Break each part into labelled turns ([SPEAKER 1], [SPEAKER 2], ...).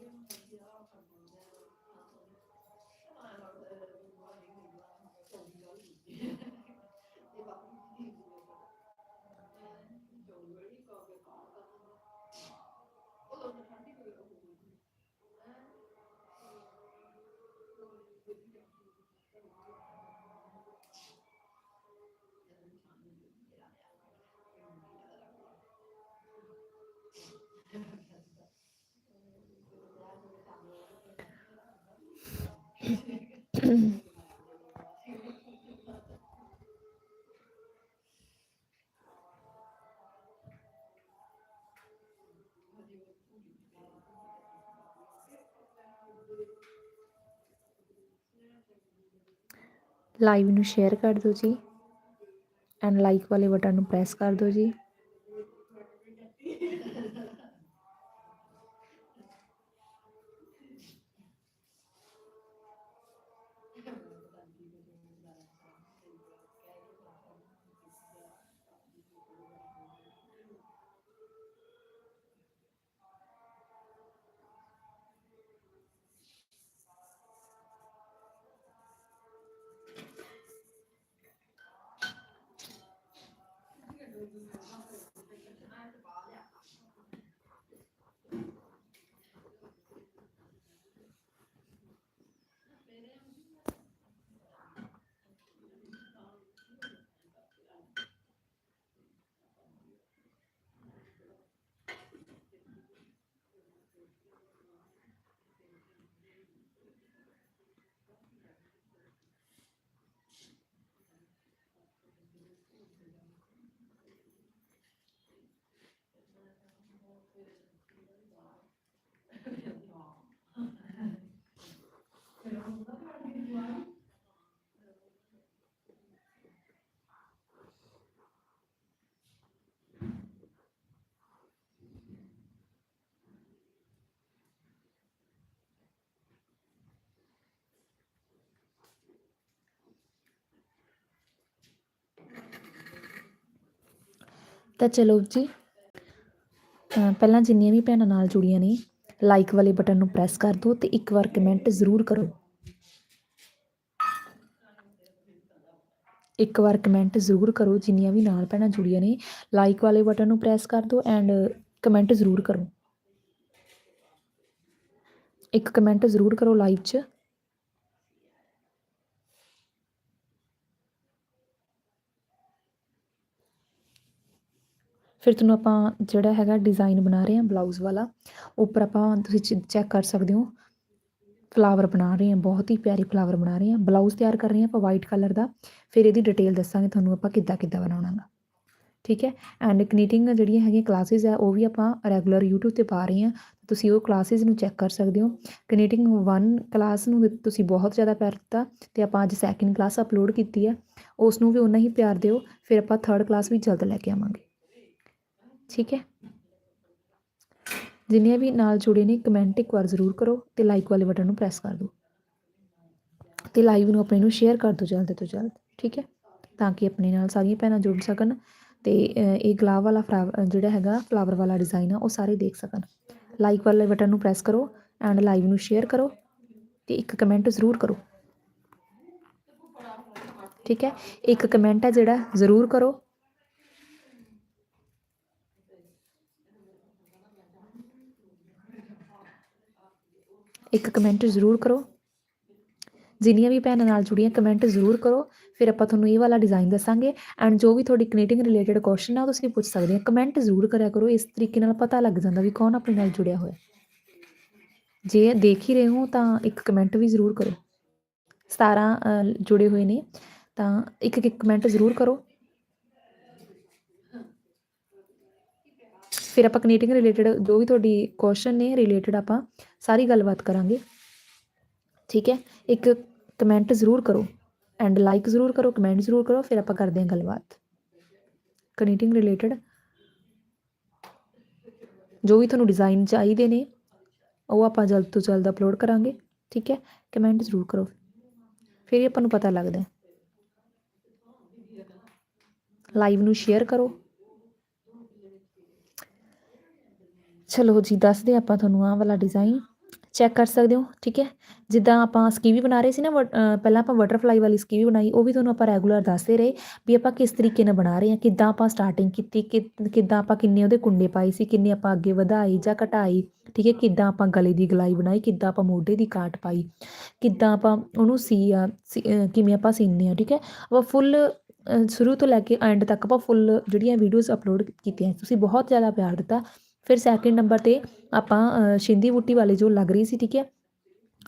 [SPEAKER 1] Thank you. Live ਨੂੰ share ਕਰ ਦਿਓ ਜੀ। ਐਂਡ ਲਾਈਕ ਵਾਲੇ ਬਟਨ ਨੂੰ ਪ੍ਰੈਸ ਕਰ ਦਿਓ ਜੀ। ਤਾਂ ਚਲੋ ਜੀ ਪਹਿਲਾਂ ਜਿੰਨੀਆਂ ਵੀ ਭੈਣਾਂ ਨਾਲ ਜੁੜੀਆਂ ਨੇ ਲਾਈਕ ਵਾਲੇ ਬਟਨ ਨੂੰ ਪ੍ਰੈਸ ਕਰ ਦਿਓ ਤੇ ਇੱਕ ਵਾਰ ਕਮੈਂਟ ਜ਼ਰੂਰ ਕਰੋ। ਇੱਕ ਵਾਰ ਕਮੈਂਟ ਜ਼ਰੂਰ ਕਰੋ, ਜਿੰਨੀਆਂ ਵੀ ਨਾਲ ਭੈਣਾਂ ਜੁੜੀਆਂ ਨੇ ਲਾਈਕ ਵਾਲੇ ਬਟਨ ਨੂੰ ਪ੍ਰੈਸ ਕਰ ਦਿਓ ਐਂਡ ਕਮੈਂਟ ਜ਼ਰੂਰ ਕਰੋ। ਇੱਕ ਕਮੈਂਟ ਜ਼ਰੂਰ ਕਰੋ ਲਾਈਵ 'ਚ। ਫਿਰ ਤੁਹਾਨੂੰ ਆਪਾਂ ਜਿਹੜਾ ਹੈਗਾ ਡਿਜ਼ਾਈਨ ਬਣਾ ਰਹੇ ਹਾਂ ਬਲਾਊਜ਼ ਵਾਲਾ, ਉੱਪਰ ਆਪਾਂ ਤੁਸੀਂ ਚੈੱਕ ਕਰ ਸਕਦੇ ਹੋ ਫਲਾਵਰ ਬਣਾ ਰਹੇ ਹਾਂ, ਬਹੁਤ ਹੀ ਪਿਆਰੇ ਫਲਾਵਰ ਬਣਾ ਰਹੇ ਹਾਂ ਬਲਾਊਜ਼ ਤਿਆਰ ਕਰ ਰਹੇ ਹਾਂ ਆਪਾਂ ਵਾਈਟ ਕਲਰ ਦਾ, ਫਿਰ ਇਹਦੀ ਡਿਟੇਲ ਦੱਸਾਂਗੇ ਤੁਹਾਨੂੰ ਆਪਾਂ ਕਿੱਦਾਂ ਕਿੱਦਾਂ ਬਣਾਉਣਾ ਗਾ ਠੀਕ ਹੈ? ਐਂਡ ਕਨੀਟਿੰਗ ਜਿਹੜੀਆਂ ਹੈਗੀਆਂ ਕਲਾਸਿਸ ਹੈ, ਉਹ ਵੀ ਆਪਾਂ ਰੈਗੂਲਰ YouTube ਤੇ ਪਾ ਰਹੇ ਹਾਂ, ਤੁਸੀਂ ਉਹ ਕਲਾਸਿਸ ਨੂੰ ਚੈੱਕ ਕਰ ਸਕਦੇ ਹੋ ਕਨੀਟਿੰਗ 1 ਕਲਾਸ ਨੂੰ ਤੁਸੀਂ ਬਹੁਤ ਜ਼ਿਆਦਾ ਪਿਆਰ ਦਿੱਤਾ, ਤੇ ਆਪਾਂ ਅੱਜ ਸੈਕਿੰਡ ਕਲਾਸ ਅਪਲੋਡ ਕੀਤੀ ਹੈ ਉਸ ਨੂੰ ਵੀ ਉਨਾ ਹੀ ਪਿਆਰ ਦਿਓ, ਫਿਰ ਆਪਾਂ ਥਰਡ ਕਲਾਸ ਵੀ ਜਲਦ ਲੈ ਕੇ ਆਵਾਂਗੇ। ਠੀਕ ਹੈ? ਜਿੰਨੇ ਵੀ ਨਾਲ ਜੁੜੇ ਨੇ ਕਮੈਂਟ ਇੱਕ ਵਾਰ ਜ਼ਰੂਰ ਕਰੋ ਤੇ ਲਾਈਕ ਵਾਲੇ ਬਟਨ ਨੂੰ ਪ੍ਰੈਸ ਕਰ ਦਿਓ। ਤੇ ਲਾਈਵ ਨੂੰ ਆਪਣੇ ਨੂੰ ਸ਼ੇਅਰ ਕਰ ਦਿਓ ਜਲਦ ਤੋਂ ਜਲਦ, ਠੀਕ ਹੈ? ਤਾਂ ਕਿ ਆਪਣੇ ਨਾਲ ਸਾਰੀਆਂ ਭੈਣਾਂ ਜੁੜ ਸਕਣ ਤੇ ਇਹ ਗੁਲਾਬ ਵਾਲਾ ਫਲਾਵਰ ਜਿਹੜਾ ਹੈਗਾ ਫਲਾਵਰ ਵਾਲਾ ਡਿਜ਼ਾਈਨ ਆ, ਉਹ ਸਾਰੇ ਦੇਖ ਸਕਣ। ਲਾਈਕ ਵਾਲੇ ਬਟਨ ਨੂੰ ਪ੍ਰੈਸ ਕਰੋ ਐਂਡ ਲਾਈਵ ਨੂੰ ਸ਼ੇਅਰ ਕਰੋ ਤੇ ਇੱਕ ਕਮੈਂਟ ਜ਼ਰੂਰ ਕਰੋ। ਠੀਕ ਹੈ? ਇੱਕ ਕਮੈਂਟ ਹੈ ਜਿਹੜਾ ਜ਼ਰੂਰ ਕਰੋ ਇੱਕ ਕਮੈਂਟ ਜ਼ਰੂਰ ਕਰੋ। ਜਿੰਨੀਆਂ ਵੀ ਭੈਣਾਂ ਨਾਲ ਜੁੜੀਆਂ ਕਮੈਂਟ ਜ਼ਰੂਰ ਕਰੋ। ਫਿਰ ਆਪਾਂ ਤੁਹਾਨੂੰ ਇਹ ਵਾਲਾ ਡਿਜ਼ਾਈਨ ਦੱਸਾਂਗੇ। ਐਂਡ ਜੋ ਵੀ ਤੁਹਾਡੀ ਕਨੇਟਿੰਗ ਰਿਲੇਟਡ ਕੁਐਸਚਨ ਆ, ਉਹ ਤੁਸੀਂ ਪੁੱਛ ਸਕਦੇ ਆ ਕਮੈਂਟ ਜ਼ਰੂਰ ਕਰਿਆ ਕਰੋ। ਇਸ ਤਰੀਕੇ ਨਾਲ ਪਤਾ ਲੱਗ ਜਾਂਦਾ ਵੀ ਕੌਣ ਆਪਣੇ ਨਾਲ ਜੁੜਿਆ ਹੋਇਆ। ਜੇ ਦੇਖ ਹੀ ਰਹੇ ਹੋ, ਤਾਂ ਇੱਕ ਕਮੈਂਟ ਵੀ ਜ਼ਰੂਰ ਕਰੋ। 17 ਜੁੜੇ ਹੋਏ ਨੇ। ਤਾਂ ਇੱਕ ਇੱਕ ਕਮੈਂਟ ਜ਼ਰੂਰ ਕਰੋ। ਫਿਰ ਆਪਾਂ ਕਨੇਟਿੰਗ ਰਿਲੇਟਡ ਜੋ ਵੀ ਤੁਹਾਡੀ ਕੁਐਸਚਨ ਨੇ ਰਿਲੇਟਡ ਆਪਾਂ ਸਾਰੀ ਗੱਲਬਾਤ ਕਰਾਂਗੇ। ਠੀਕ ਹੈ? ਇੱਕ ਕਮੈਂਟ ਜ਼ਰੂਰ ਕਰੋ ਐਂਡ ਲਾਈਕ ਜ਼ਰੂਰ ਕਰੋ ਕਮੈਂਟ ਜ਼ਰੂਰ ਕਰੋ, ਫਿਰ ਆਪਾਂ ਕਰਦੇ ਹਾਂ ਗੱਲਬਾਤ। ਕਨੇਟਿੰਗ ਰਿਲੇਟਡ ਜੋ ਵੀ ਤੁਹਾਨੂੰ ਡਿਜ਼ਾਈਨ ਚਾਹੀਦੇ ਨੇ, ਉਹ ਆਪਾਂ ਜਲਦ ਤੋਂ ਜਲਦ ਅਪਲੋਡ ਕਰਾਂਗੇ। ਠੀਕ ਹੈ? ਕਮੈਂਟ ਜ਼ਰੂਰ ਕਰੋ। ਫਿਰ ਹੀ ਆਪਾਂ ਨੂੰ ਪਤਾ ਲੱਗਦਾ ਲਾਈਵ ਨੂੰ ਸ਼ੇਅਰ ਕਰੋ। ਚਲੋ ਜੀ, ਦੱਸਦੇ ਆਪਾਂ ਤੁਹਾਨੂੰ ਆਹ ਵਾਲਾ ਡਿਜ਼ਾਈਨ ਚੈੱਕ ਕਰ ਸਕਦੇ ਹੋ, ਠੀਕ ਹੈ? ਜਿੱਦਾਂ ਆਪਾਂ ਸਕੀਵੀ ਬਣਾ ਰਹੇ ਸੀ ਨਾ ਵਟ- ਪਹਿਲਾਂ ਆਪਾਂ ਬਟਰਫਲਾਈ ਵਾਲੀ ਸਕੀਵੀ ਬਣਾਈ, ਉਹ ਵੀ ਤੁਹਾਨੂੰ ਆਪਾਂ ਰੈਗੂਲਰ ਦੱਸਦੇ ਰਹੇ ਵੀ ਆਪਾਂ ਕਿਸ ਤਰੀਕੇ ਨਾਲ ਬਣਾ ਰਹੇ ਹਾਂ, ਕਿੱਦਾਂ ਆਪਾਂ ਸਟਾਰਟਿੰਗ ਕੀਤੀ, ਕਿ- ਕਿੱਦਾਂ ਆਪਾਂ ਕਿੰਨੇ ਉਹਦੇ ਕੁੰਡੇ ਪਾਈ ਸੀ, ਕਿੰਨੇ ਆਪਾਂ ਅੱਗੇ ਵਧਾਈ ਜਾਂ ਘਟਾਈ ਠੀਕ ਹੈ? ਕਿੱਦਾਂ ਆਪਾਂ ਗਲੇ ਦੀ ਗਲਾਈ ਬਣਾਈ, ਕਿੱਦਾਂ ਆਪਾਂ ਮੋਢੇ ਦੀ ਕਾਟ ਪਾਈ, ਕਿੱਦਾਂ ਆਪਾਂ ਉਹਨੂੰ ਸੀ ਆ ਸੀ- ਕਿਵੇਂ ਆਪਾਂ ਸੀਨੇ ਆ ਠੀਕ ਹੈ? ਆਪਾਂ ਫੁੱਲ ਸ਼ੁਰੂ ਤੋਂ ਲੈ ਕੇ ਐਂਡ ਤੱਕ ਆਪਾਂ ਫੁੱਲ ਜਿਹੜੀਆਂ ਵੀਡੀਓਜ਼ ਅਪਲੋਡ ਕੀਤੀਆਂ, ਤੁਸੀਂ ਬਹੁਤ ਜ਼ਿਆਦਾ ਪਿਆਰ ਦਿੱਤਾ। ਫਿਰ ਸੈਕਿੰਡ ਨੰਬਰ ਤੇ ਆਪਾਂ ਸ਼ਿੰਦੀ ਬੂਟੀ ਵਾਲੀ ਜੋ ਲੱਗ ਰਹੀ ਸੀ, ਠੀਕ ਹੈ?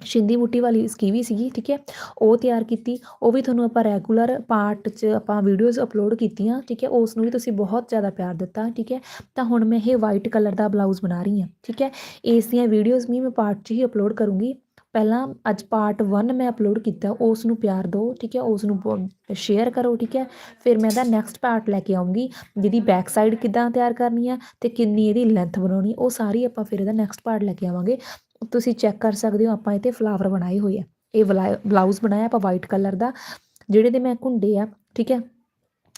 [SPEAKER 1] ਸ਼ਿੰਦੀ ਬੂਟੀ ਵਾਲੀ ਸਕੀਵੀ ਸੀਗੀ, ਠੀਕ ਹੈ? ਉਹ ਤਿਆਰ ਕੀਤੀ, ਉਹ ਵੀ ਤੁਹਾਨੂੰ ਆਪਾਂ ਰੈਗੂਲਰ ਪਾਰਟ 'ਚ ਆਪਾਂ ਵੀਡੀਓਜ਼ ਅਪਲੋਡ ਕੀਤੀਆਂ, ਠੀਕ ਹੈ? ਉਸ ਨੂੰ ਵੀ ਤੁਸੀਂ ਬਹੁਤ ਜ਼ਿਆਦਾ ਪਿਆਰ ਦਿੱਤਾ, ਠੀਕ ਹੈ? ਤਾਂ ਹੁਣ ਮੈਂ ਇਹ ਵਾਈਟ ਕਲਰ ਦਾ ਬਲਾਊਜ਼ ਬਣਾ ਰਹੀ ਹਾਂ, ਠੀਕ ਹੈ? ਇਸ ਦੀਆਂ ਵੀਡੀਓਜ਼ ਵੀ ਮੈਂ ਪਾਰਟ 'ਚ ਹੀ ਅਪਲੋਡ ਕਰੂੰਗੀ। ਪਹਿਲਾਂ ਅੱਜ ਪਾਰਟ 1 ਮੈਂ ਅਪਲੋਡ ਕੀਤਾ ਉਸ ਨੂੰ ਪਿਆਰ ਦਿਓ, ਠੀਕ ਹੈ? ਉਸ ਨੂੰ ਸ਼ੇਅਰ ਕਰੋ, ਠੀਕ ਹੈ? ਫਿਰ ਮੈਂ ਇਹਦਾ ਨੈਕਸਟ ਪਾਰਟ ਲੈ ਕੇ ਆਉਂਗੀ, ਜਿਹਦੀ ਬੈਕ ਸਾਈਡ ਕਿੱਦਾਂ ਤਿਆਰ ਕਰਨੀ ਹੈ ਤੇ ਕਿੰਨੀ ਇਹਦੀ ਲੈਂਥ ਬਣਾਉਣੀ, ਉਹ ਸਾਰੀ ਆਪਾਂ ਫਿਰ ਇਹਦਾ ਨੈਕਸਟ ਪਾਰਟ ਲੈ ਕੇ ਆਵਾਂਗੇ। ਤੁਸੀਂ ਚੈੱਕ ਕਰ ਸਕਦੇ ਹੋ, ਆਪਾਂ ਇਹ 'ਤੇ ਫਲਾਵਰ ਬਣਾਏ ਹੋਏ ਆ। ਇਹ ਬਲਾਊਜ਼ ਬਣਾਇਆ ਆਪਾਂ ਵਾਈਟ ਕਲਰ ਦਾ, ਜਿਹੜੇ ਦੇ ਮੈਂ ਘੁੰਡੇ ਆ, ਠੀਕ ਹੈ?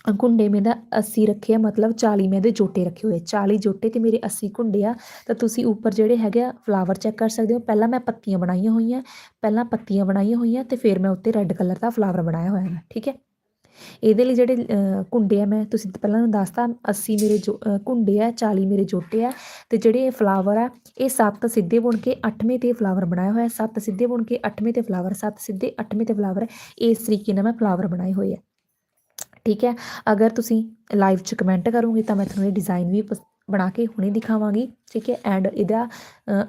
[SPEAKER 1] ਘੁੰਡੇ ਮੈਂ ਦਾ 80 ਰੱਖੇ ਆ ਮਤਲਬ 40 ਮੈਂ ਦੇ ਜੋਟੇ ਰੱਖੇ ਹੋਏ 40 ਜੋਟੇ ਤੇ ਮੇਰੇ 80 ਘੁੰਡੇ ਆ ਤਾਂ ਤੁਸੀਂ ਉੱਪਰ ਜਿਹੜੇ ਹੈਗੇ ਆ ਫਲਾਵਰ ਚੈੱਕ ਕਰ ਸਕਦੇ ਹੋ। ਪਹਿਲਾਂ ਮੈਂ ਪੱਤੀਆਂ ਬਣਾਈਆਂ ਹੋਈਆਂ ਪਹਿਲਾਂ ਪੱਤੀਆਂ ਬਣਾਈਆਂ ਹੋਈਆਂ ਤੇ ਫਿਰ ਮੈਂ ਉੱਤੇ ਰੈੱਡ ਕਲਰ ਦਾ ਫਲਾਵਰ ਬਣਾਇਆ ਹੋਇਆ ਹੈ ਠੀਕ ਹੈ? ਇਹਦੇ ਲਈ ਜਿਹੜੇ ਅ, ਘੁੰਡੇ ਆ ਮੈਂ ਤੁਸੀਂ ਪਹਿਲਾਂ ਨੂੰ ਦੱਸਤਾ 80 ਮੇਰੇ ਜੋ ਘੁੰਡੇ ਆ 40 ਮੇਰੇ ਜੋਟੇ ਆ ਤੇ ਜਿਹੜੇ ਫਲਾਵਰ ਆ ਇਹ 7 ਸਿੱਧੇ ਬੁਣ ਕੇ 8ਵੇਂ ਤੇ ਫਲਾਵਰ ਬਣਾਇਆ ਹੋਇਆ 7 ਸਿੱਧੇ ਬੁਣ ਕੇ 8ਵੇਂ ਤੇ ਫਲਾਵਰ 7 ਸਿੱਧੇ 8ਵੇਂ ਤੇ ਫਲਾਵਰ ਇਸ ਤਰੀਕੇ ਨਾਲ ਮੈਂ ਫਲਾਵਰ ਬਣਾਏ ਹੋਏ ਆ। ਠੀਕ ਹੈ? ਅਗਰ ਤੁਸੀਂ ਲਾਈਵ 'ਚ ਕਮੈਂਟ ਕਰੋਗੇ ਤਾਂ ਮੈਂ ਤੁਹਾਨੂੰ ਇਹ ਡਿਜ਼ਾਈਨ ਵੀ ਪਸ- ਬਣਾ ਕੇ ਹੁਣੇ ਦਿਖਾਵਾਂਗੀ, ਠੀਕ ਹੈ? ਐਂਡ ਇਹਦਾ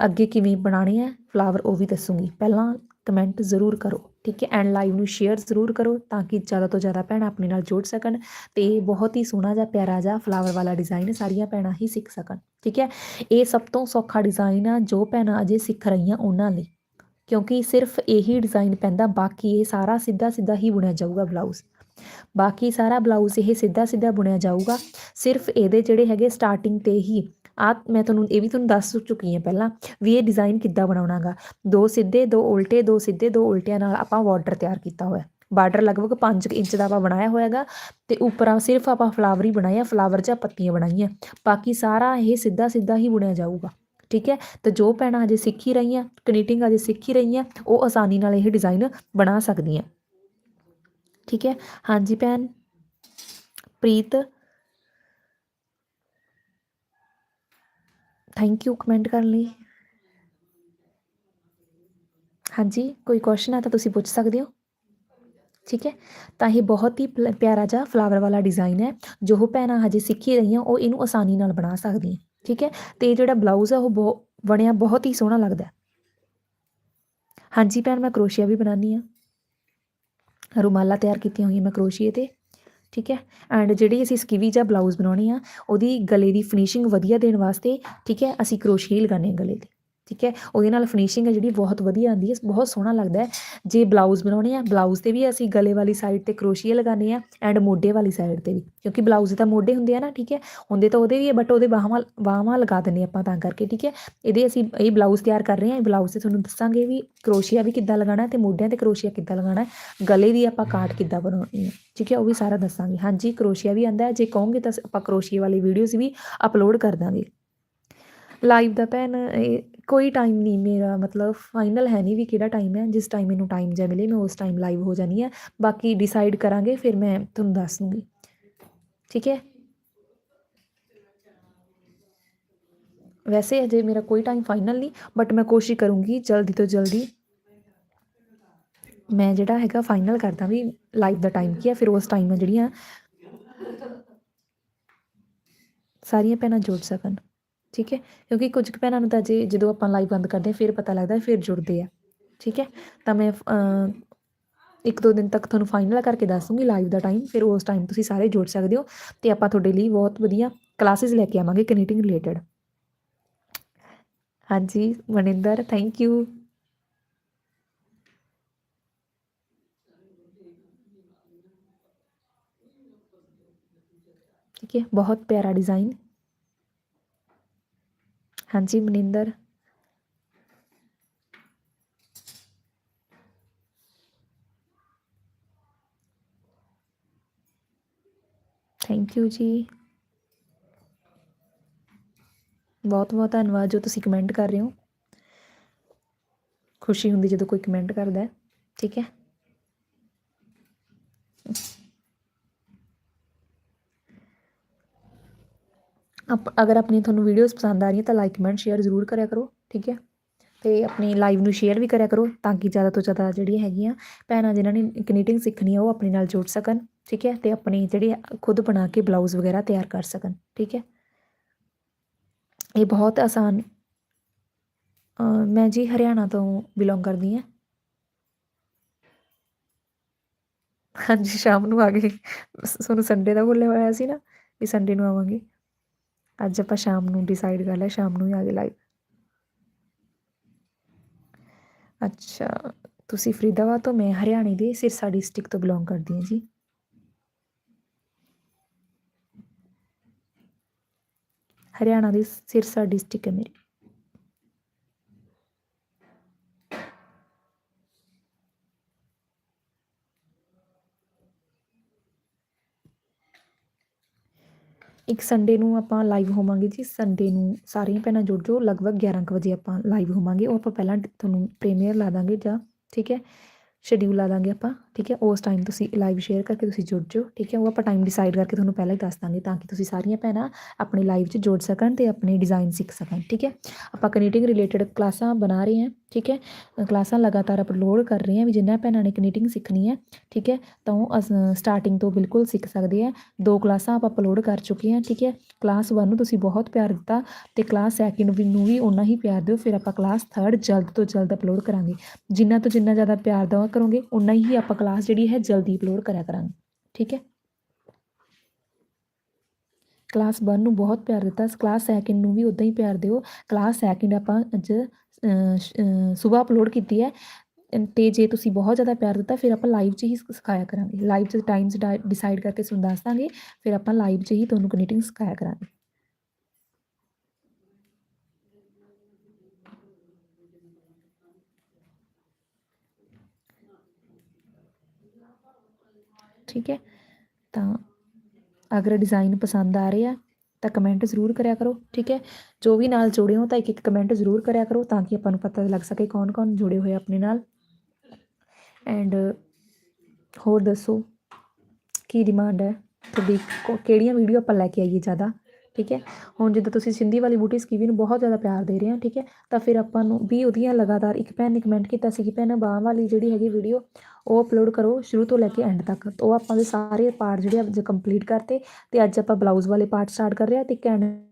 [SPEAKER 1] ਅੱਗੇ ਕਿਵੇਂ ਬਣਾਉਣੇ ਹੈ ਫਲਾਵਰ ਉਹ ਵੀ ਦੱਸੂਗੀ। ਪਹਿਲਾਂ ਕਮੈਂਟ ਜ਼ਰੂਰ ਕਰੋ, ਠੀਕ ਹੈ? ਐਂਡ ਲਾਈਵ ਨੂੰ ਸ਼ੇਅਰ ਜ਼ਰੂਰ ਕਰੋ ਤਾਂ ਕਿ ਜ਼ਿਆਦਾ ਤੋਂ ਜ਼ਿਆਦਾ ਭੈਣਾਂ ਆਪਣੇ ਨਾਲ ਜੁੜ ਸਕਣ ਤੇ ਬਹੁਤ ਹੀ ਸੋਹਣਾ ਜਿਹਾ ਪਿਆਰਾ ਜਿਹਾ ਫਲਾਵਰ ਵਾਲਾ ਡਿਜ਼ਾਈਨ ਸਾਰੀਆਂ ਭੈਣਾਂ ਹੀ ਸਿੱਖ ਸਕਣ, ਠੀਕ ਹੈ? ਇਹ ਸਭ ਤੋਂ ਸੌਖਾ ਡਿਜ਼ਾਈਨ ਆ ਜੋ ਭੈਣਾਂ ਅਜੇ ਸਿੱਖ ਰਹੀਆਂ ਉਹਨਾਂ ਲਈ, ਕਿਉਂਕਿ ਸਿਰਫ ਇਹੀ ਡਿਜ਼ਾਈਨ ਪੈਂਦਾ, ਬਾਕੀ ਇਹ ਸਾਰਾ ਸਿੱਧਾ ਸਿੱਧਾ ਹੀ ਬੁਣਿਆ ਜਾਊਗਾ ਬਲਾਊਜ਼ ਬਾਕੀ ਸਾਰਾ ਬਲਾਊਜ਼ ਇਹ ਸਿੱਧਾ ਸਿੱਧਾ ਬੁਣਿਆ ਜਾਊਗਾ। ਸਿਰਫ ਇਹਦੇ ਜਿਹੜੇ ਹੈਗੇ ਸਟਾਰਟਿੰਗ ਤੇ ਹੀ। ਆ ਮੈਂ ਤੁਹਾਨੂੰ, ਇਹ ਵੀ ਤੁਹਾਨੂੰ ਦੱਸ ਚੁੱਕੀ ਹਾਂ ਪਹਿਲਾਂ ਵੀ ਇਹ ਡਿਜ਼ਾਈਨ ਕਿੱਦਾਂ ਬਣਾਉਣਾਗਾ। ਦੋ ਸਿੱਧੇ, ਦੋ ਉਲਟੇ, ਦੋ ਸਿੱਧੇ, ਦੋ ਉਲਟਿਆਂ ਨਾਲ ਆਪਾਂ ਬਾਰਡਰ ਤਿਆਰ ਕੀਤਾ ਹੋਇਆ। ਬਾਰਡਰ ਲਗਭਗ 5 ਇੰਚ ਦਾ ਆਪਾਂ ਬਣਾਇਆ ਹੋਇਆਗਾ ਤੇ ਉੱਪਰ ਆ ਸਿਰਫ ਆਪਾਂ ਫਲਾਵਰ ਹੀ ਬਣਾਇਆ ਫਲਾਵਰ ਜਾਂ ਪੱਤੀਆਂ ਬਣਾਈਆਂ। ਬਾਕੀ ਸਾਰਾ ਇਹ ਸਿੱਧਾ ਸਿੱਧਾ ਹੀ ਬੁਣਿਆ ਜਾਊਗਾ। ਠੀਕ ਹੈ? ਤੇ ਜੋ ਭੈਣਾਂ ਹਜੇ ਸਿੱਖ ਹੀ ਰਹੀਆਂ ਕਨੀਟਿੰਗ ਹਜੇ ਸਿੱਖ ਹੀ ਰਹੀਆਂ, ਉਹ ਆਸਾਨੀ ਨਾਲ ਇਹ ਡਿਜ਼ਾਈਨ ਬਣਾ ਸਕਦੀਆਂ। ਠੀਕ ਹੈ? ਹਾਂਜੀ ਭੈਣ। ਪ੍ਰੀਤ। ਥੈਂਕ ਯੂ ਕਮੈਂਟ ਕਰਨ ਲਈ। ਹਾਂਜੀ, ਕੋਈ ਕੁਐਸਚਨ ਆ ਤਾਂ ਤੁਸੀਂ ਪੁੱਛ ਸਕਦੇ ਹੋ। ਠੀਕ ਹੈ? ਤਾਂ ਇਹ ਬਹੁਤ ਹੀ ਪਲ- ਪਿਆਰਾ ਜਿਹਾ ਫਲਾਵਰ ਵਾਲਾ ਡਿਜ਼ਾਈਨ ਹੈ। ਜੋ ਭੈਣਾਂ ਹਜੇ ਸਿੱਖੀ ਰਹੀਆਂ, ਉਹ ਇਹਨੂੰ ਆਸਾਨੀ ਨਾਲ ਬਣਾ ਸਕਦੀਆਂ। ਠੀਕ ਹੈ? ਤੇ ਇਹ ਜਿਹੜਾ ਬਲਾਊਜ਼ ਆ, ਉਹ ਬਹੁ, ਬਣਿਆ ਬਹੁਤ ਹੀ ਸੋਹਣਾ ਲੱਗਦਾ ਹਾਂਜੀ ਭੈਣ, ਮੈਂ ਕਰੋਸ਼ੀਆ ਵੀ ਬਣਾਉਂਦੀ ਆ ਰੁਮਾਲਾ ਤਿਆਰ ਕੀਤੀਆਂ ਹੋਈਆਂ ਮੈਂ ਕਰੋਸ਼ੀਏ ਤੇ, ਠੀਕ ਹੈ? ਐਂਡ ਜਿਹੜੀ ਅਸੀਂ ਸਕਿਵੀ ਜਾਂ ਬਲਾਊਜ਼ ਬਣਾਉਣੀ ਆ, ਉਹਦੀ ਗਲੇ ਦੀ ਫਿਨਿਸ਼ਿੰਗ ਵਧੀਆ ਦੇਣ ਵਾਸਤੇ, ਠੀਕ ਹੈ? ਅਸੀਂ ਕਰੋਸ਼ੀਏ ਲਗਾਉਂਦੇ ਹਾਂ ਗਲੇ ਤੇ ਠੀਕ ਹੈ? ਉਹਦੇ ਨਾਲ ਫਿਨਿਸ਼ਿੰਗ ਹੈ ਜਿਹੜੀ ਬਹੁਤ ਵਧੀਆ ਆਉਂਦੀ ਹੈ, ਬਹੁਤ ਸੋਹਣਾ ਲੱਗਦਾ ਹੈ। ਜੇ ਬਲਾਊਜ਼ ਬਣਾਉਣੇ ਆ ਬਲਾਊਜ਼ ਤੇ ਵੀ ਅਸੀਂ ਗਲੇ ਵਾਲੀ ਸਾਈਡ ਤੇ ਕਰੋਸ਼ੀਆ ਲਗਾਉਂਦੇ ਆ ਐਂਡ ਮੋਢੇ ਵਾਲੀ ਸਾਈਡ ਤੇ ਵੀ, ਕਿਉਂਕਿ ਬਲਾਊਜ਼ ਦੇ ਤਾਂ ਮੋਢੇ ਹੁੰਦੇ ਆ ਨਾ, ਠੀਕ ਹੈ? ਹੁੰਦੇ ਤਾਂ ਉਹਦੇ ਵੀ ਹੈ ਬਟ ਉਹਦੇ ਬਾਹਾਂ ਬਾਹਾਂ ਲਗਾ ਦਿੰਦੇ ਆਪਾਂ ਤਾਂ ਕਰਕੇ, ਠੀਕ ਹੈ? ਇਹਦੇ ਅਸੀਂ ਇਹ ਬਲਾਊਜ਼ ਤਿਆਰ ਕਰ ਰਹੇ ਹਾਂ, ਇਹ ਬਲਾਊਜ਼ ਤੇ ਤੁਹਾਨੂੰ ਦੱਸਾਂਗੇ ਵੀ ਕਰੋਸ਼ੀਆ ਵੀ ਕਿੱਦਾਂ ਲਗਾਉਣਾ ਤੇ ਮੋਢਿਆਂ ਤੇ ਕਰੋਸ਼ੀਆ ਕਿੱਦਾਂ ਲਗਾਉਣਾ ਗਲੇ ਦੀ ਆਪਾਂ ਕਾਟ ਕਿੱਦਾਂ ਬਣਾਉਣੀ ਹੈ, ਠੀਕ ਹੈ? ਉਹ ਵੀ ਸਾਰਾ ਦੱਸਾਂਗੇ। ਹਾਂਜੀ ਕਰੋਸ਼ੀਆ ਵੀ ਆਂਦਾ ਜੇ ਕਹੋਗੇ ਤਾਂ ਆਪਾਂ ਕਰੋਸ਼ੀਆ ਵਾਲੀ ਵੀਡੀਓਜ਼ ਵੀ ਅਪਲੋਡ ਕਰ ਦਾਂਗੇ। ਲਾਈਵ ਦਾ ਭੈਣ, ਇਹ ਕੋਈ ਟਾਈਮ ਨਹੀਂ, ਮੇਰਾ ਮਤਲਬ ਫਾਈਨਲ ਹੈ ਨਹੀਂ ਵੀ ਕਿਹੜਾ ਟਾਈਮ ਹੈ, ਜਿਸ ਟਾਈਮ ਮੈਨੂੰ ਟਾਈਮ ਜਿਹਾ ਮਿਲੇ, ਮੈਂ ਉਸ ਟਾਈਮ ਲਾਈਵ ਹੋ ਜਾਣੀ ਹੈ। ਬਾਕੀ ਡਿਸਾਈਡ ਕਰਾਂਗੇ, ਫਿਰ ਮੈਂ ਤੁਹਾਨੂੰ ਦੱਸ ਦੂੰਗੀ। ਠੀਕ ਹੈ? ਵੈਸੇ ਅਜੇ ਮੇਰਾ ਕੋਈ ਟਾਈਮ ਫਾਈਨਲ ਨਹੀਂ ਬਟ ਮੈਂ ਕੋਸ਼ਿਸ਼ ਕਰੂੰਗੀ ਜਲਦੀ ਤੋਂ ਜਲਦੀ। ਮੈਂ ਜਿਹੜਾ ਹੈਗਾ ਫਾਈਨਲ ਕਰਦਾ ਵੀ ਲਾਈਵ ਦਾ ਟਾਈਮ ਕੀ ਹੈ, ਫਿਰ ਉਸ ਟਾਈਮ ਜਿਹੜੀਆਂ ਸਾਰੀਆਂ ਭੈਣਾਂ ਜੁੜ ਸਕਣ। ਠੀਕ ਹੈ? ਕਿਉਂਕਿ ਕੁਝ ਕੁ ਭੈਣਾਂ ਨੂੰ ਤਾਂ ਜੇ ਜਦੋਂ ਆਪਾਂ ਲਾਈਵ ਬੰਦ ਕਰਦੇ ਹਾਂ, ਫਿਰ ਪਤਾ ਲੱਗਦਾ ਫਿਰ ਜੁੜਦੇ ਆ, ਠੀਕ ਹੈ? ਤਾਂ ਮੈਂ ਇੱਕ ਦੋ ਦਿਨ ਤੱਕ ਤੁਹਾਨੂੰ ਫਾਈਨਲ ਕਰਕੇ ਦੱਸ ਦੂੰਗੀ ਲਾਈਵ ਦਾ ਟਾਈਮ ਫਿਰ ਉਸ ਟਾਈਮ ਤੁਸੀਂ ਸਾਰੇ ਜੁੜ ਸਕਦੇ ਹੋ ਤੇ ਆਪਾਂ ਤੁਹਾਡੇ ਲਈ ਬਹੁਤ ਵਧੀਆ ਕਲਾਸਿਸ ਲੈ ਕੇ ਆਵਾਂਗੇ ਕਨੇਟਿੰਗ ਰਿਲੇਟਡ ਹਾਂਜੀ, ਮਨਿੰਦਰ ਥੈਂਕ ਯੂ ਠੀਕ ਹੈ? ਬਹੁਤ ਪਿਆਰਾ ਡਿਜ਼ਾਈਨ ਹਾਂਜੀ, ਮਨਿੰਦਰ। ਥੈਂਕ ਯੂ ਜੀ। ਬਹੁਤ ਬਹੁਤ ਧੰਨਵਾਦ ਜੋ ਤੁਸੀਂ ਕਮੈਂਟ ਕਰ ਰਹੇ ਹੋ। ਖੁਸ਼ੀ ਹੁੰਦੀ ਜਦੋਂ ਕੋਈ ਕਮੈਂਟ ਕਰਦਾ ਹੈ, ਠੀਕ ਹੈ। ਅਪ ਅਗਰ ਆਪਣੀ ਤੁਹਾਨੂੰ ਵੀਡੀਓਜ਼ ਪਸੰਦ ਆ ਰਹੀਆਂ ਤਾਂ ਲਾਈਕ ਕਮੈਂਟ ਸ਼ੇਅਰ ਜ਼ਰੂਰ ਕਰਿਆ ਕਰੋ, ਠੀਕ ਹੈ? ਤੇ ਆਪਣੀ ਲਾਈਵ ਨੂੰ ਸ਼ੇਅਰ ਵੀ ਕਰਿਆ ਕਰੋ ਤਾਂ ਕਿ ਜ਼ਿਆਦਾ ਤੋਂ ਜ਼ਿਆਦਾ ਜਿਹੜੀਆਂ ਹੈਗੀਆਂ ਭੈਣਾਂ ਜਿਨ੍ਹਾਂ ਨੇ ਕਨੀਟਿੰਗ ਸਿੱਖਣੀ ਆ, ਉਹ ਆਪਣੇ ਨਾਲ ਜੁੜ ਸਕਣ, ਠੀਕ ਹੈ? ਤੇ ਆਪਣੀ ਜਿਹੜੀ ਖੁਦ ਬਣਾ ਕੇ ਬਲਾਊਜ਼ ਵਗੈਰਾ ਤਿਆਰ ਕਰ ਸਕਣ, ਠੀਕ ਹੈ? ਇਹ ਬਹੁਤ ਆਸਾਨ ਮੈਂ ਜੀ ਹਰਿਆਣਾ ਤੋਂ ਬਿਲੋਂਗ ਕਰਦੀ ਹਾਂ। ਹਾਂਜੀ, ਸ਼ਾਮ ਨੂੰ ਆ ਗਏ ਤੁਹਾਨੂੰ ਸੰਡੇ ਦਾ ਬੋਲਿਆ ਹੋਇਆ ਸੀ ਨਾ, ਵੀ ਸੰਡੇ ਨੂੰ ਆਵਾਂਗੇ। ਅੱਜ ਆਪਾਂ ਸ਼ਾਮ ਨੂੰ ਡਿਸਾਈਡ ਕਰ ਲਿਆ, ਸ਼ਾਮ ਨੂੰ ਹੀ ਆ ਗਏ ਲਾਈਵ ਅੱਛਾ, ਤੁਸੀਂ ਫਰੀਦਾਬਾਦ ਤੋਂ, ਮੈਂ ਹਰਿਆਣੇ ਦੇ ਸਿਰਸਾ ਡਿਸਟ੍ਰਿਕਟ ਤੋਂ ਬਿਲੋਂਗ ਕਰਦੀ ਹਾਂ ਜੀ। ਹਰਿਆਣਾ ਦੀ ਸਿਰਸਾ ਡਿਸਟ੍ਰਿਕਟ ਹੈ ਮੇਰੀ। ਇੱਕ ਸੰਡੇ ਨੂੰ ਆਪਾਂ ਲਾਈਵ ਹੋਵਾਂਗੇ ਜੀ। ਸੰਡੇ ਨੂੰ ਸਾਰੀਆਂ ਭੈਣਾਂ ਜੁੜ ਜਾਓ। ਲਗਭਗ 11 ਕੁ ਵਜੇ ਆਪਾਂ ਲਾਈਵ ਹੋਵਾਂਗੇ। ਉਹ ਆਪਾਂ ਪਹਿਲਾਂ ਤੁਹਾਨੂੰ ਪ੍ਰੀਮੀਅਰ ਲਾ ਦਾਂਗੇ ਜਾਂ, ਠੀਕ ਹੈ? ਸ਼ਡਿਊਲ ਲਾ ਦਾਂਗੇ ਆਪਾਂ, ਠੀਕ ਹੈ? ਉਸ ਟਾਈਮ ਤੁਸੀਂ ਲਾਈਵ ਸ਼ੇਅਰ ਕਰਕੇ ਤੁਸੀਂ ਜੁੜ ਜਾਓ, ਠੀਕ ਹੈ? ਉਹ ਆਪਾਂ ਟਾਈਮ ਡਿਸਾਈਡ ਕਰਕੇ ਤੁਹਾਨੂੰ ਪਹਿਲਾਂ ਹੀ ਦੱਸ ਦਾਂਗੇ ਤਾਂ ਕਿ ਤੁਸੀਂ ਸਾਰੀਆਂ ਭੈਣਾਂ ਆਪਣੀ ਲਾਈਵ 'ਚ ਜੁੜ ਸਕਣ ਤੇ ਆਪਣੇ ਡਿਜ਼ਾਈਨ ਸਿੱਖ ਸਕਣ, ਠੀਕ ਹੈ? ਆਪਾਂ ਕਨੀਟਿੰਗ ਰਿਲੇਟਡ ਕਲਾਸਾਂ ਬਣਾ ਰਹੇ ਹਾਂ, ਠੀਕ ਹੈ? ਕਲਾਸਾਂ ਲਗਾਤਾਰ ਅਪਲੋਡ ਕਰ ਰਹੇ ਹਾਂ ਵੀ ਜਿਨ੍ਹਾਂ ਭੈਣਾਂ ਨੇ ਕਨੀਟਿੰਗ ਸਿੱਖਣੀ ਹੈ, ਠੀਕ ਹੈ? ਤਾਂ ਉਹ ਸਟਾਰਟਿੰਗ ਤੋਂ ਬਿਲਕੁਲ ਸਿੱਖ ਸਕਦੇ ਆ ਦੋ ਕਲਾਸਾਂ ਆਪਾਂ ਅਪਲੋਡ ਕਰ ਚੁੱਕੇ ਹਾਂ, ਠੀਕ ਹੈ? ਕਲਾਸ 1 ਨੂੰ ਤੁਸੀਂ ਬਹੁਤ ਪਿਆਰ ਦਿੱਤਾ ਤੇ ਕਲਾਸ ਸੈਕਿੰਡ ਵੀ ਨੂੰ ਵੀ ਉਨਾ ਹੀ ਪਿਆਰ ਦਿਓ, ਫਿਰ ਆਪਾਂ ਕਲਾਸ 3 ਜਲਦ ਤੋਂ ਜਲਦ ਅਪਲੋਡ ਕਰਾਂਗੇ। ਜਿੰਨਾ ਤੋਂ ਜਿੰਨਾ ਜ਼ਿਆਦਾ ਪਿਆਰ ਦਿਓ ਕਰੋਗੇ, ਓਨਾ ਹੀ ਆਪਾਂ ਕਲਾਸ ਜਿਹੜੀ ਹੈ ਜਲਦੀ ਅਪਲੋਡ ਕਰਿਆ ਕਰਾਂਗੇ, ਠੀਕ ਹੈ? ਕਲਾਸ 1 ਨੂੰ ਬਹੁਤ ਪਿਆਰ ਦਿੱਤਾ ਕਲਾਸ ਸੈਕਿੰਡ ਨੂੰ ਵੀ ਉਦਾਂ ਹੀ ਪਿਆਰ ਦਿਓ ਕਲਾਸ ਸੈਕਿੰਡ ਆਪਾਂ ਅੱਜ ਸਵੇਰ ਅਪਲੋਡ ਕੀਤੀ ਹੈ ਅਮ ਤੇ ਜੇ ਤੁਸੀਂ ਬਹੁਤ ਜ਼ਿਆਦਾ ਪਿਆਰ ਦਿੱਤਾ, ਫਿਰ ਆਪਾਂ ਲਾਈਵ 'ਚ ਹੀ ਸਿਖਾਇਆ ਕਰਾਂਗੇ ਲਾਈਵ 'ਚ ਟਾਈਮਸ ਡਿਸਾਈਡ ਕਰਕੇ ਤੁਹਾਨੂੰ ਦੱਸ ਦਾਂਗੇ, ਫਿਰ ਆਪਾਂ ਲਾਈਵ 'ਚ ਹੀ ਤੁਹਾਨੂੰ ਕਨੀਟਿੰਗ ਸਿਖਾਇਆ ਕਰਾਂਗੇ। ਠੀਕ ਹੈ? ਤਾਂ ਅਗਰ ਡਿਜ਼ਾਈਨ ਪਸੰਦ ਆ ਰਹੇ ਆ, ਤਾਂ ਕਮੈਂਟ ਜ਼ਰੂਰ ਕਰਿਆ ਕਰੋ, ਠੀਕ ਹੈ? ਜੋ ਵੀ ਨਾਲ ਜੁੜੇ ਹੋ, ਤਾਂ ਇੱਕ ਇੱਕ ਕਮੈਂਟ ਜ਼ਰੂਰ ਕਰਿਆ ਕਰੋ, ਤਾਂ ਕਿ ਆਪਾਂ ਨੂੰ ਪਤਾ ਲੱਗ ਸਕੇ ਕੌਣ ਕੌਣ ਜੁੜੇ ਹੋਏ ਆਪਣੇ ਨਾਲ। ਐਂਡ ਹੋਰ ਦੱਸੋ, ਕੀ ਡਿਮਾਂਡ ਹੈ? ਤੁਹਾਡੀ ਕੋ- ਕਿਹੜੀਆਂ ਵੀਡੀਓ ਆਪਾਂ ਲੈ ਕੇ ਆਈਏ ਜ਼ਿਆਦਾ? ਠੀਕ ਹੈ? ਹੁਣ ਜਿੱਦਾਂ ਤੁਸੀਂ ਸਿੰਧੀ ਵਾਲੀ ਬੂਟੀ ਸਕੀਵੀ ਨੂੰ ਬਹੁਤ ਜ਼ਿਆਦਾ ਪਿਆਰ ਦੇ ਰਹੇ ਹੋ, ਠੀਕ ਹੈ? ਤਾਂ ਫਿਰ ਆਪਾਂ ਨੂੰ ਵੀ ਉਹਦੀਆਂ ਲਗਾਤਾਰ ਇੱਕ ਭੈਣ ਨੇ ਕਮੈਂਟ ਕੀਤਾ ਸੀ ਕਿ ਭੈਣ ਬਾਹਾਂ ਵਾਲੀ ਜਿਹੜੀ ਹੈਗੀ ਵੀਡੀਓ ਉਹ ਅਪਲੋਡ ਕਰੋ ਸ਼ੁਰੂ ਤੋਂ ਲੈ ਕੇ ਐਂਡ ਤੱਕ। ਤਾਂ ਉਹ ਆਪਾਂ ਦੇ ਸਾਰੇ ਪਾਰਟ ਜਿਹੜੇ ਅੱਜ ਕੰਪਲੀਟ ਕਰਤੇ ਤੇ ਅੱਜ ਆਪਾਂ ਬਲਾਊਜ਼ ਵਾਲੇ ਪਾਰਟ ਸਟਾਰਟ ਕਰ ਰਹੇ ਹਾਂ ਤੇ ਇੱਕ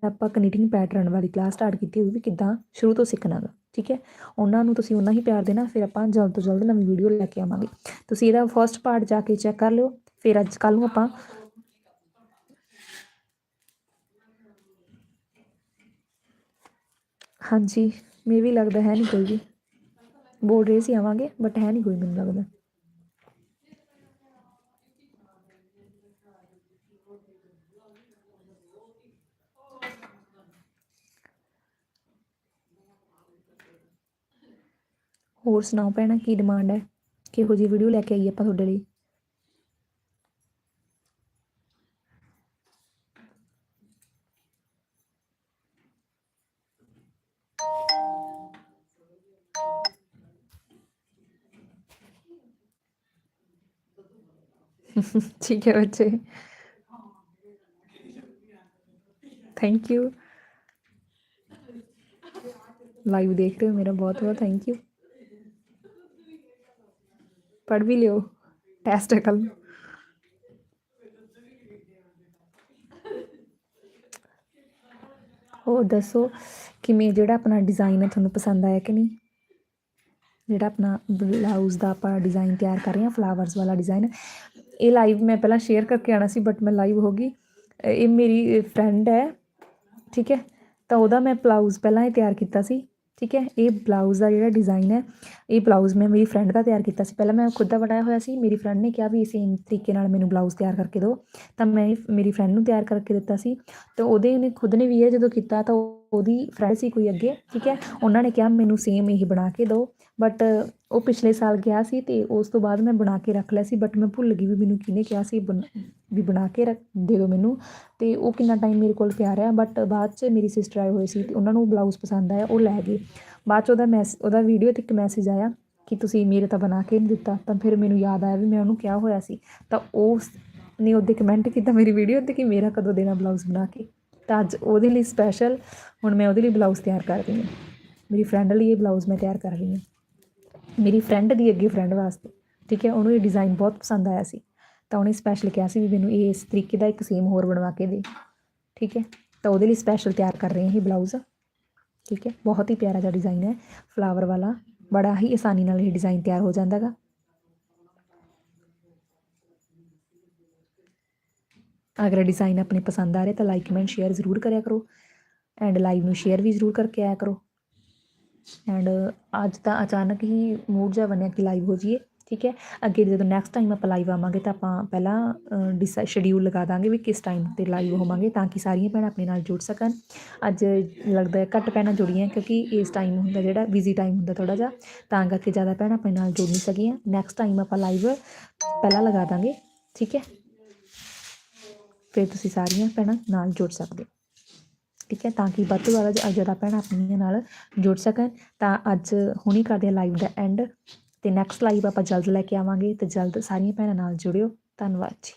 [SPEAKER 1] ਆਪਾਂ ਕਨੀਟਿੰਗ ਪੈਟਰਨ ਵਾਲੀ ਕਲਾਸ ਸਟਾਰਟ ਕੀਤੀ ਉਹ ਵੀ ਕਿੱਦਾਂ ਸ਼ੁਰੂ ਤੋਂ ਸਿੱਖਣਾ ਗਾ, ਠੀਕ ਹੈ? ਉਹਨਾਂ ਨੂੰ ਤੁਸੀਂ ਉਹਨਾਂ ਹੀ ਪਿਆਰ ਦੇਣਾ, ਫਿਰ ਆਪਾਂ ਜਲਦ ਤੋਂ ਜਲਦ ਨਵੀਂ ਵੀਡੀਓ ਲੈ ਕੇ ਆਵਾਂਗੇ। ਤੁਸੀਂ ਇਹਦਾ ਫਰਸਟ ਪਾਰਟ ਜਾ ਕੇ ਚੈੱਕ ਕਰ ਲਿਓ, ਫਿਰ ਅੱਜ ਕੱਲ੍ਹ ਨੂੰ ਆਪਾਂ ਹਾਂਜੀ, ਮੇ ਵੀ ਲੱਗਦਾ ਹੈ ਨਹੀਂ ਕੋਈ ਵੀ। ਬੋਲ ਰਹੇ ਸੀ ਆਵਾਂਗੇ ਬਟ ਹੈ ਨਹੀਂ ਕੋਈ ਮੈਨੂੰ ਲੱਗਦਾ। ਹੋਰ ਸੁਣਾਓ ਭੈਣਾ, ਕੀ ਡਿਮਾਂਡ ਹੈ? ਕਿਹੋ ਜਿਹੀ ਵੀਡੀਓ ਲੈ ਕੇ ਆਈਏ ਆਪਾਂ ਤੁਹਾਡੇ ਲਈ? ठीक है बच्चे थैंक यू लाइव देख रहे हो मेरा बहुत बहुत थैंक यू पढ़ भी लियो टेस्ट है कल ਹੋਰ ਦੱਸੋ ਕਿਵੇਂ ਜਿਹੜਾ ਆਪਣਾ ਡਿਜ਼ਾਈਨ ਹੈ ਤੁਹਾਨੂੰ ਪਸੰਦ ਆਇਆ ਕਿ ਨਹੀਂ ਜਿਹੜਾ ਆਪਣਾ ਬਲਾਊਜ਼ ਦਾ ਆਪਾਂ ਡਿਜ਼ਾਈਨ ਤਿਆਰ ਕਰ ਰਹੇ ਹਾਂ ਫਲਾਵਰਸ ਵਾਲਾ ਡਿਜ਼ਾਈਨ ਇਹ ਲਾਈਵ ਮੈਂ ਪਹਿਲਾਂ ਸ਼ੇਅਰ ਕਰਕੇ ਆਣਾ ਸੀ ਬਟ ਮੈਂ ਲਾਈਵ ਹੋ ਗਈ। ਇਹ ਮੇਰੀ ਫਰੈਂਡ ਹੈ, ਠੀਕ ਹੈ? ਤਾਂ ਉਹਦਾ ਮੈਂ ਬਲਾਊਜ਼ ਪਹਿਲਾਂ ਹੀ ਤਿਆਰ ਕੀਤਾ ਸੀ, ਠੀਕ ਹੈ? ਇਹ ਬਲਾਊਜ਼ ਦਾ ਜਿਹੜਾ ਡਿਜ਼ਾਈਨ ਹੈ, ਇਹ ਬਲਾਊਜ਼ ਮੈਂ ਮੇਰੀ ਫਰੈਂਡ ਦਾ ਤਿਆਰ ਕੀਤਾ ਸੀ। ਪਹਿਲਾਂ ਮੈਂ ਖੁਦ ਦਾ ਬਣਾਇਆ ਹੋਇਆ ਸੀ, ਮੇਰੀ ਫਰੈਂਡ ਨੇ ਕਿਹਾ ਵੀ ਸੇਮ ਤਰੀਕੇ ਨਾਲ ਮੈਨੂੰ ਬਲਾਊਜ਼ ਤਿਆਰ ਕਰਕੇ ਦਿਓ। ਤਾਂ ਮੈਂ ਮੇਰੀ ਫਰੈਂਡ ਨੂੰ ਤਿਆਰ ਕਰਕੇ ਦਿੱਤਾ ਸੀ। ਤੇ ਉਹਦੇ ਨੇ ਖੁਦ ਨੇ ਵੀ ਇਹ ਜਦੋਂ ਕੀਤਾ, ਤਾਂ ਉਹ- ਉਹਦੀ ਫਰੈਂਡ ਸੀ ਕੋਈ ਅੱਗੇ, ਠੀਕ ਹੈ? ਉਹਨਾਂ ਨੇ ਕਿਹਾ ਮੈਨੂੰ ਸੇਮ ਇਹ ਬਣਾ ਕੇ ਦਿਓ। ਬਟ ਉਹ ਪਿਛਲੇ ਸਾਲ ਗਿਆ ਸੀ ਤੇ ਉਸ ਤੋਂ ਬਾਅਦ ਮੈਂ ਬਣਾ ਕੇ ਰੱਖ ਲਿਆ ਸੀ ਬਟ ਮੈਂ ਭੁੱਲ ਗਈ ਵੀ ਮੈਨੂੰ ਕਿਹਨੇ ਕਿਹਾ ਸੀ ਬਣ- ਵੀ ਬਣਾ ਕੇ ਰੱਖ, ਦੇ ਦਿਓ ਮੈਨੂੰ। ਤੇ ਉਹ ਕਿੰਨਾ ਟਾਈਮ ਮੇਰੇ ਕੋਲ ਪਿਆ ਰਿਹਾ ਬਟ ਬਾਅਦ 'ਚ ਮੇਰੀ ਸਿਸਟਰ ਆਏ ਹੋਏ ਸੀ ਤੇ ਉਹਨਾਂ ਨੂੰ ਬਲਾਊਜ਼ ਪਸੰਦ ਆਇਆ, ਉਹ ਲੈ ਗਏ। ਬਾਅਦ 'ਚ ਉਹਦਾ ਮੈਸ ਉਹਦਾ ਵੀਡੀਓ ਤੇ ਇੱਕ ਮੈਸੇਜ ਆਇਆ ਕਿ ਤੁਸੀਂ ਮੇਰੇ ਤਾਂ ਬਣਾ ਕੇ ਨਹੀਂ ਦਿੱਤਾ, ਤਾਂ ਫਿਰ ਮੈਨੂੰ ਯਾਦ ਆਇਆ ਵੀ ਮੈਂ ਉਹਨੂੰ ਕਿਹਾ ਹੋਇਆ ਸੀ। ਤਾਂ ਉਸ ਨੇ ਉਹਦੇ ਕਮੈਂਟ ਕੀਤਾ ਮੇਰੀ ਵੀਡੀਓ ਤੇ ਕਿ ਮੇਰਾ ਕਦੋਂ ਦੇਣਾ ਬਲਾਊਜ਼ ਬਣਾ ਕੇ? ਤਾਂ ਅੱਜ ਉਹਦੇ ਲਈ ਸਪੈਸ਼ਲ ਹੁਣ ਮੈਂ ਉਹਦੇ ਲਈ ਬਲਾਊਜ਼ ਤਿਆਰ ਕਰ ਰਹੀ ਹਾਂ। ਮੇਰੀ ਫਰੈਂਡ ਲਈ ਇਹ ਬਲਾਊਜ਼ ਮੈਂ ਤਿਆਰ ਕਰ ਰਹੀ ਹਾਂ। ਮੇਰੀ ਫਰੈਂਡ ਦੀ ਅੱਗੇ ਫਰੈਂਡ ਵਾਸਤੇ, ਠੀਕ ਹੈ? ਉਹਨੂੰ ਇਹ ਡਿਜ਼ਾਈਨ ਬਹੁਤ ਪਸੰਦ ਆਇਆ ਸੀ। ਤਾਂ ਉਹਨੇ ਸਪੈਸ਼ਲ ਕਿਹਾ ਸੀ ਵੀ ਮੈਨੂੰ ਇਹ ਇਸ ਤਰੀਕੇ ਦਾ ਇੱਕ ਸੇਮ ਹੋਰ ਬਣਵਾ ਕੇ ਦੇ, ਠੀਕ ਹੈ? ਤਾਂ ਉਹਦੇ ਲਈ ਸਪੈਸ਼ਲ ਤਿਆਰ ਕਰ ਰਹੇ ਹਾਂ ਇਹ ਬਲਾਊਜ਼ ਠੀਕ ਹੈ? ਬਹੁਤ ਹੀ ਪਿਆਰਾ ਜਿਹਾ ਡਿਜ਼ਾਈਨ ਹੈ। ਫਲਾਵਰ ਵਾਲਾ, ਬੜਾ ਹੀ ਆਸਾਨੀ ਨਾਲ ਇਹ ਡਿਜ਼ਾਈਨ ਤਿਆਰ ਹੋ ਜਾਂਦਾ ਗਾ। ਅਗਰ ਡਿਜ਼ਾਈਨ ਆਪਣੇ ਪਸੰਦ ਆ ਰਿਹਾ ਤਾਂ ਲਾਈਕ ਕਮੈਂਟ ਸ਼ੇਅਰ ਜ਼ਰੂਰ ਕਰਿਆ ਕਰੋ। ਐਂਡ ਲਾਈਵ ਨੂੰ ਸ਼ੇਅਰ ਵੀ ਜ਼ਰੂਰ ਕਰਕੇ ਆਇਆ ਕਰੋ। ਐਂਡ uh, ਅੱਜ ਤਾਂ ਅਚਾਨਕ ਹੀ ਮੂਡ ਜਿਹਾ ਬਣਿਆ ਕਿ ਲਾਈਵ ਹੋ ਜਾਈਏ, ਠੀਕ ਹੈ? ਅੱਗੇ ਜਦੋਂ ਨੈਕਸਟ ਟਾਈਮ ਆਪਾਂ ਲਾਈਵ ਆਵਾਂਗੇ ਤਾਂ ਆਪਾਂ ਪਹਿਲਾਂ ਡਿਸਾਈ ਸ਼ਡਿਊਲ ਲਗਾ ਦਾਂਗੇ ਵੀ ਕਿਸ ਟਾਈਮ ਤੇ ਲਾਈਵ ਹੋਵਾਂਗੇ ਤਾਂ ਕਿ ਸਾਰੀਆਂ ਭੈਣਾਂ ਆਪਣੇ ਨਾਲ ਜੁੜ ਸਕਣ। ਅੱਜ ਲੱਗਦਾ ਹੈ ਘੱਟ ਭੈਣਾਂ ਜੁੜੀਆਂ ਕਿਉਂਕਿ ਇਸ ਟਾਈਮ ਹੁੰਦਾ ਜਿਹੜਾ ਬਿਜ਼ੀ ਟਾਈਮ ਹੁੰਦਾ ਥੋੜਾ ਜਿਹਾ, ਤਾਂ ਕਰਕੇ ਜ਼ਿਆਦਾ ਭੈਣਾਂ ਆਪਣੇ ਨਾਲ ਜੁੜ ਨਹੀਂ ਸਕੀਆਂ। ਨੈਕਸਟ ਟਾਈਮ ਆਪਾਂ ਲਾਈਵ ਪਹਿਲਾਂ ਲਗਾ ਦਾਂਗੇ, ਠੀਕ ਹੈ? ਫਿਰ ਤੁਸੀਂ ਸਾਰੀਆਂ ਭੈਣਾਂ ਨਾਲ ਜੁੜ ਸਕਦੇ ਹੋ। ਠੀਕ ਹੈ, ਤਾਂ ਕਿ ਵੱਧ ਤੋਂ ਵੱਧ ਜ਼ਿਆਦਾ ਭੈਣਾਂ ਆਪਣੀਆਂ ਨਾਲ ਜੁੜ ਸਕਣ। ਤਾਂ ਅੱਜ ਹੁਣੀ ਕਰਦੇ ਹਾਂ ਲਾਈਵ ਦਾ ਐਂਡ ਤੇ ਨੈਕਸਟ ਲਾਈਵ ਆਪਾਂ ਜਲਦ ਲੈ ਕੇ ਆਵਾਂਗੇ ਤੇ ਜਲਦ ਸਾਰੀਆਂ ਭੈਣਾਂ ਨਾਲ ਜੁੜਿਓ। ਧੰਨਵਾਦ ਜੀ।